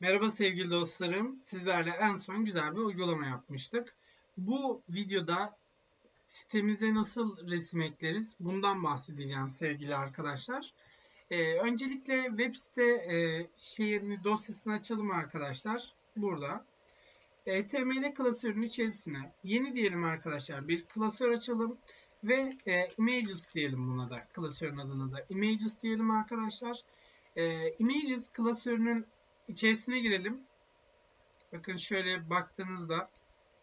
Merhaba sevgili dostlarım. Sizlerle en son güzel bir uygulama yapmıştık. Bu videoda sitemize nasıl resim ekleriz bundan bahsedeceğim sevgili arkadaşlar. Ee, öncelikle web site e, şeyini dosyasını açalım arkadaşlar. Burada. HTML klasörünün içerisine yeni diyelim arkadaşlar bir klasör açalım ve e, images diyelim buna da klasörün adına da images diyelim arkadaşlar. E, images klasörünün içerisine girelim. Bakın şöyle baktığınızda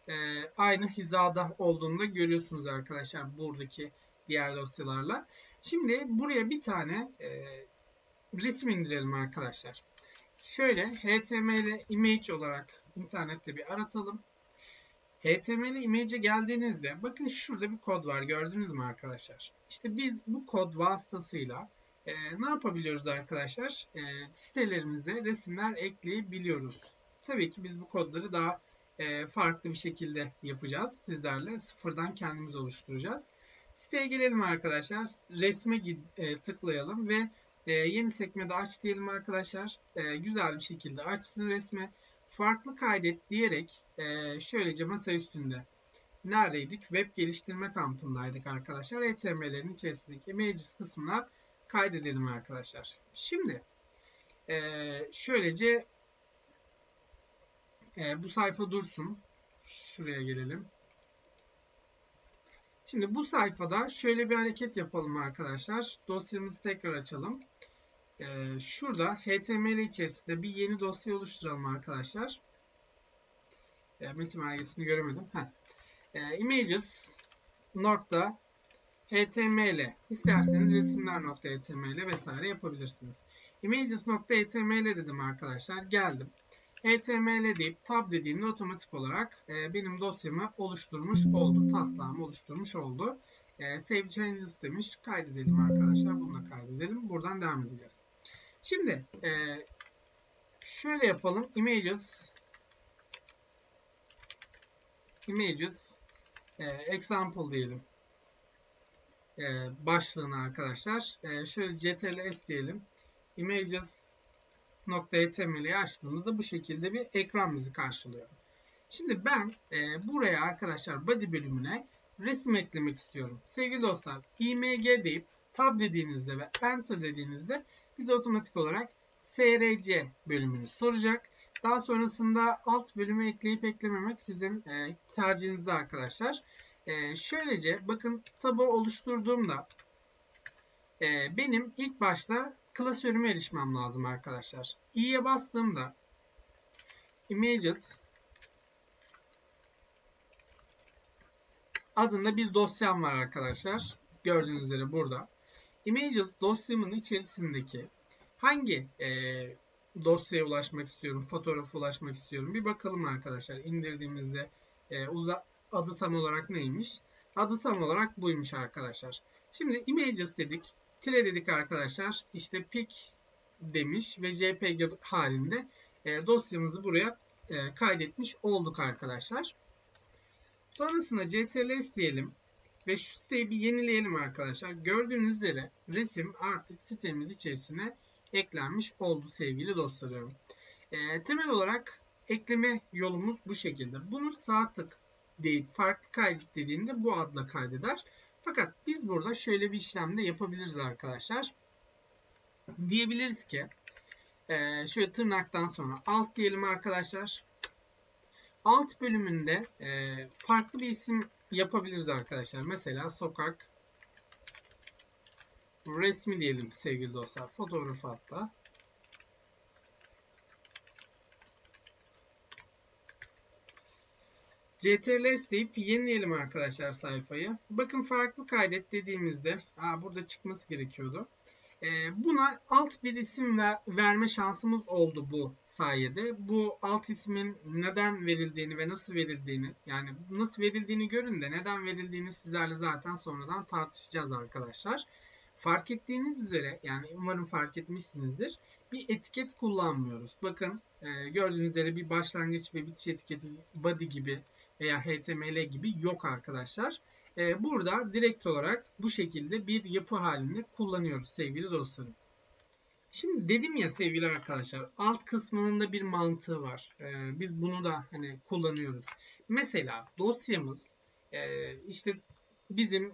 e, aynı hizada olduğunu da görüyorsunuz arkadaşlar buradaki diğer dosyalarla. Şimdi buraya bir tane e, resim indirelim arkadaşlar. Şöyle HTML image olarak internette bir aratalım. HTML image'e geldiğinizde bakın şurada bir kod var gördünüz mü arkadaşlar? İşte biz bu kod vasıtasıyla e, ne yapabiliyoruz arkadaşlar? E, sitelerimize resimler ekleyebiliyoruz. Tabii ki biz bu kodları daha e, farklı bir şekilde yapacağız. Sizlerle sıfırdan kendimiz oluşturacağız. Siteye gelelim arkadaşlar. Resme e, tıklayalım ve e, yeni sekmede aç diyelim arkadaşlar. E, güzel bir şekilde açsın resmi. Farklı kaydet diyerek e, şöylece masa üstünde neredeydik? Web geliştirme kampındaydık arkadaşlar. HTML'lerin içerisindeki images kısmına kaydedelim arkadaşlar. Şimdi e, şöylece e, bu sayfa dursun. Şuraya gelelim. Şimdi bu sayfada şöyle bir hareket yapalım arkadaşlar. Dosyamızı tekrar açalım. Ee, şurada HTML içerisinde bir yeni dosya oluşturalım arkadaşlar. E, metin belgesini göremedim. Heh. E, images nokta HTML isterseniz resimler.html vesaire yapabilirsiniz. Images.html dedim arkadaşlar. Geldim. HTML deyip tab dediğimde otomatik olarak e, benim dosyamı oluşturmuş oldu. Taslağımı oluşturmuş oldu. E, save changes demiş. Kaydedelim arkadaşlar. Bunu da kaydedelim. Buradan devam edeceğiz. Şimdi e, şöyle yapalım. Images images e, example diyelim e, başlığına arkadaşlar. E, şöyle ctrl-s diyelim. images.html'i açtığımızda bu şekilde bir ekran bizi karşılıyor. Şimdi ben e, buraya arkadaşlar body bölümüne resim eklemek istiyorum. Sevgili dostlar img deyip tab dediğinizde ve enter dediğinizde bize otomatik olarak src bölümünü soracak. Daha sonrasında alt bölümü ekleyip eklememek sizin e, tercihinizde arkadaşlar. E, şöylece bakın tabı oluşturduğumda e, benim ilk başta klasörüme erişmem lazım arkadaşlar. i'ye bastığımda images adında bir dosyam var arkadaşlar. Gördüğünüz üzere burada. Images dosyamın içerisindeki hangi e, dosyaya ulaşmak istiyorum, fotoğrafa ulaşmak istiyorum. Bir bakalım arkadaşlar. İndirdiğimizde e, uza adı tam olarak neymiş? Adı tam olarak buymuş arkadaşlar. Şimdi images dedik. Tire dedik arkadaşlar. İşte pic demiş ve JPG halinde e, dosyamızı buraya e, kaydetmiş olduk arkadaşlar. Sonrasında ctrls diyelim ve şu siteyi bir yenileyelim arkadaşlar. Gördüğünüz üzere resim artık sitemiz içerisine eklenmiş oldu sevgili dostlarım. E, temel olarak ekleme yolumuz bu şekilde. Bunu sağ tık deyip farklı kaydet dediğinde bu adla kaydeder. Fakat biz burada şöyle bir işlem de yapabiliriz arkadaşlar. Diyebiliriz ki e, şöyle tırnaktan sonra alt diyelim arkadaşlar. Alt bölümünde e, farklı bir isim yapabiliriz arkadaşlar. Mesela sokak resmi diyelim sevgili dostlar. Fotoğraf hatta. CTRL-S deyip yenileyelim arkadaşlar sayfayı. Bakın farklı kaydet dediğimizde aa, burada çıkması gerekiyordu. Ee, buna alt bir isim ver, verme şansımız oldu bu sayede. Bu alt ismin neden verildiğini ve nasıl verildiğini yani nasıl verildiğini görün de neden verildiğini sizlerle zaten sonradan tartışacağız arkadaşlar. Fark ettiğiniz üzere yani umarım fark etmişsinizdir. Bir etiket kullanmıyoruz. Bakın e, gördüğünüz üzere bir başlangıç ve bitiş etiketi body gibi veya HTML gibi yok arkadaşlar. Ee, burada direkt olarak bu şekilde bir yapı halinde kullanıyoruz sevgili dostlarım. Şimdi dedim ya sevgili arkadaşlar alt kısmının da bir mantığı var. Ee, biz bunu da hani kullanıyoruz. Mesela dosyamız e, işte bizim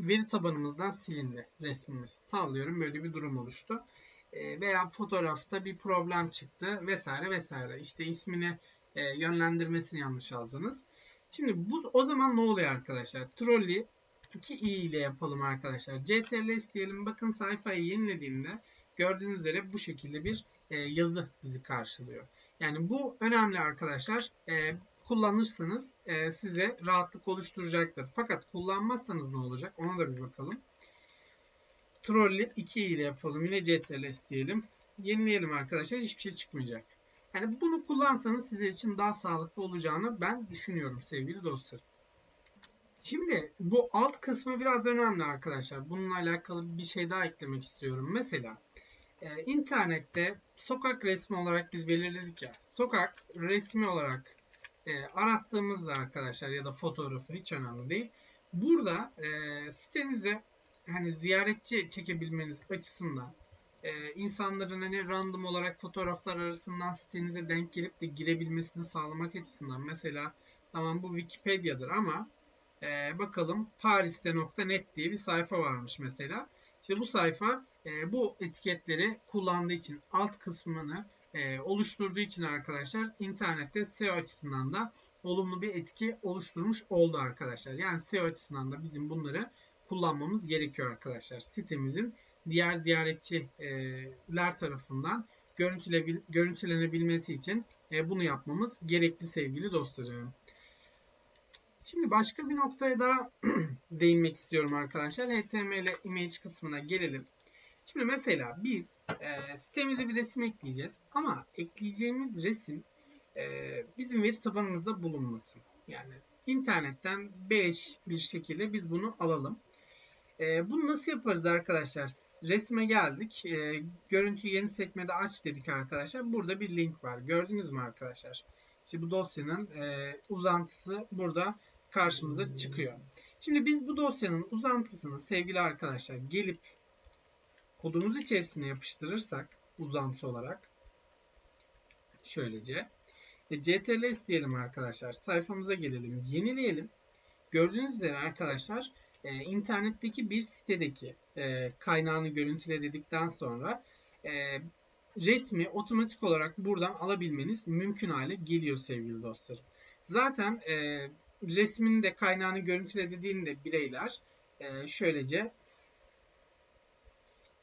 veri tabanımızdan silindi resmimiz. Sallıyorum böyle bir durum oluştu. E, veya fotoğrafta bir problem çıktı vesaire vesaire. İşte ismini e, yönlendirmesini yanlış yazdınız. Şimdi bu o zaman ne oluyor arkadaşlar? Trolley 2i ile yapalım arkadaşlar. CTRL diyelim. Bakın sayfayı yenilediğimde gördüğünüz üzere bu şekilde bir e, yazı bizi karşılıyor. Yani bu önemli arkadaşlar. E, kullanırsanız e, size rahatlık oluşturacaktır. Fakat kullanmazsanız ne olacak? Ona da bir bakalım. Trolley 2 ile yapalım. Yine CTRL diyelim. Yenileyelim arkadaşlar. Hiçbir şey çıkmayacak. Yani bunu kullansanız sizler için daha sağlıklı olacağını ben düşünüyorum sevgili dostlar. Şimdi bu alt kısmı biraz önemli arkadaşlar. Bununla alakalı bir şey daha eklemek istiyorum. Mesela e, internette sokak resmi olarak biz belirledik ya. Sokak resmi olarak e, arattığımızda arkadaşlar ya da fotoğrafı hiç önemli değil. Burada e, sitenize hani ziyaretçi çekebilmeniz açısından e, insanların hani random olarak fotoğraflar arasından sitenize denk gelip de girebilmesini sağlamak açısından mesela tamam bu Wikipedia'dır ama e, bakalım Paris'te.net diye bir sayfa varmış mesela. İşte bu sayfa e, bu etiketleri kullandığı için alt kısmını e, oluşturduğu için arkadaşlar internette SEO açısından da olumlu bir etki oluşturmuş oldu arkadaşlar. Yani SEO açısından da bizim bunları kullanmamız gerekiyor arkadaşlar. Sitemizin diğer ziyaretçiler tarafından görüntülenebilmesi için e, bunu yapmamız gerekli sevgili dostlarım. Şimdi başka bir noktaya daha değinmek istiyorum arkadaşlar. HTML image kısmına gelelim. Şimdi mesela biz e, sitemize bir resim ekleyeceğiz ama ekleyeceğimiz resim e, bizim veri tabanımızda bulunmasın. Yani internetten beleş bir şekilde biz bunu alalım. E, bunu nasıl yaparız arkadaşlar? Resme geldik. E, görüntüyü yeni sekmede aç dedik arkadaşlar. Burada bir link var. Gördünüz mü arkadaşlar? İşte bu dosyanın e, uzantısı burada karşımıza çıkıyor. Şimdi biz bu dosyanın uzantısını sevgili arkadaşlar gelip kodumuz içerisine yapıştırırsak uzantı olarak şöylece e, CTRL diyelim arkadaşlar. Sayfamıza gelelim. Yenileyelim. Gördüğünüz üzere arkadaşlar e, internetteki bir sitedeki e, kaynağını görüntüle dedikten sonra e, resmi otomatik olarak buradan alabilmeniz mümkün hale geliyor sevgili dostlarım. Zaten e, resmin de kaynağını görüntüle dediğinde bireyler e, şöylece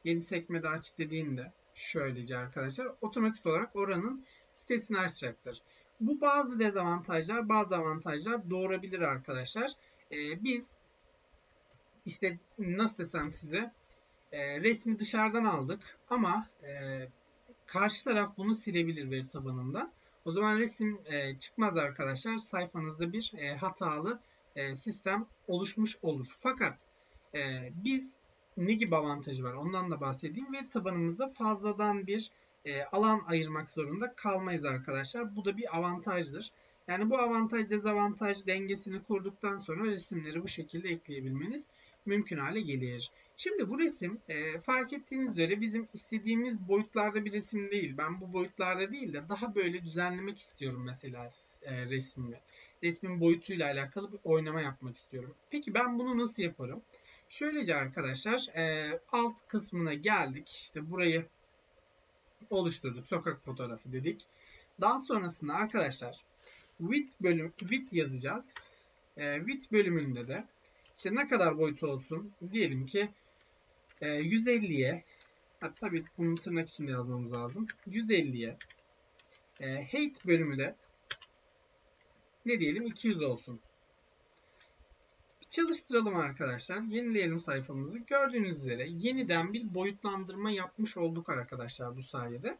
yeni sekmede aç dediğinde şöylece arkadaşlar otomatik olarak oranın sitesini açacaktır. Bu bazı dezavantajlar bazı avantajlar doğurabilir arkadaşlar. Ee, biz işte nasıl desem size e, resmi dışarıdan aldık ama e, karşı taraf bunu silebilir veri tabanında. O zaman resim e, çıkmaz arkadaşlar. Sayfanızda bir e, hatalı e, sistem oluşmuş olur. Fakat e, biz ne gibi avantajı var ondan da bahsedeyim. Veri tabanımızda fazladan bir e, alan ayırmak zorunda kalmayız arkadaşlar. Bu da bir avantajdır. Yani bu avantaj dezavantaj dengesini kurduktan sonra resimleri bu şekilde ekleyebilmeniz mümkün hale gelir. Şimdi bu resim e, fark ettiğiniz üzere bizim istediğimiz boyutlarda bir resim değil. Ben bu boyutlarda değil de daha böyle düzenlemek istiyorum mesela e, resmimi. Resmin boyutuyla alakalı bir oynama yapmak istiyorum. Peki ben bunu nasıl yaparım? Şöylece arkadaşlar e, alt kısmına geldik. İşte burayı oluşturduk. Sokak fotoğrafı dedik. Daha sonrasında arkadaşlar width bölüm width yazacağız. E, width bölümünde de işte ne kadar boyutu olsun? Diyelim ki e, 150'ye tabii bunu tırnak içinde yazmamız lazım. 150'ye e, height bölümü de ne diyelim 200 olsun. Çalıştıralım arkadaşlar. Yenileyelim sayfamızı. Gördüğünüz üzere yeniden bir boyutlandırma yapmış olduk arkadaşlar bu sayede.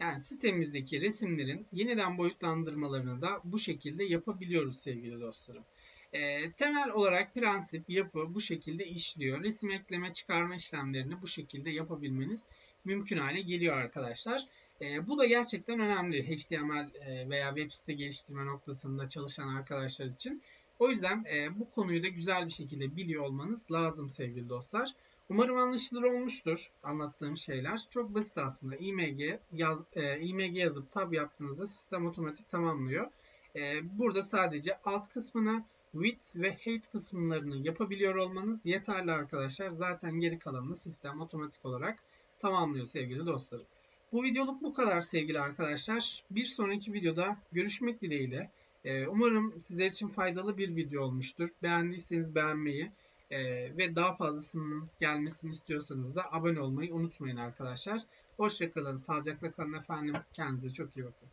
Yani sitemizdeki resimlerin yeniden boyutlandırmalarını da bu şekilde yapabiliyoruz sevgili dostlarım. E, temel olarak prensip, yapı bu şekilde işliyor. Resim ekleme, çıkarma işlemlerini bu şekilde yapabilmeniz mümkün hale geliyor arkadaşlar. E, bu da gerçekten önemli HTML e, veya web site geliştirme noktasında çalışan arkadaşlar için. O yüzden e, bu konuyu da güzel bir şekilde biliyor olmanız lazım sevgili dostlar. Umarım anlaşılır olmuştur anlattığım şeyler. Çok basit aslında. IMG, yaz, e, IMG yazıp tab yaptığınızda sistem otomatik tamamlıyor. E, burada sadece alt kısmına width ve height kısımlarını yapabiliyor olmanız yeterli arkadaşlar. Zaten geri kalanını sistem otomatik olarak tamamlıyor sevgili dostlarım. Bu videoluk bu kadar sevgili arkadaşlar. Bir sonraki videoda görüşmek dileğiyle. Ee, umarım sizler için faydalı bir video olmuştur. Beğendiyseniz beğenmeyi e, ve daha fazlasının gelmesini istiyorsanız da abone olmayı unutmayın arkadaşlar. Hoşçakalın, sağlıcakla kalın efendim. Kendinize çok iyi bakın.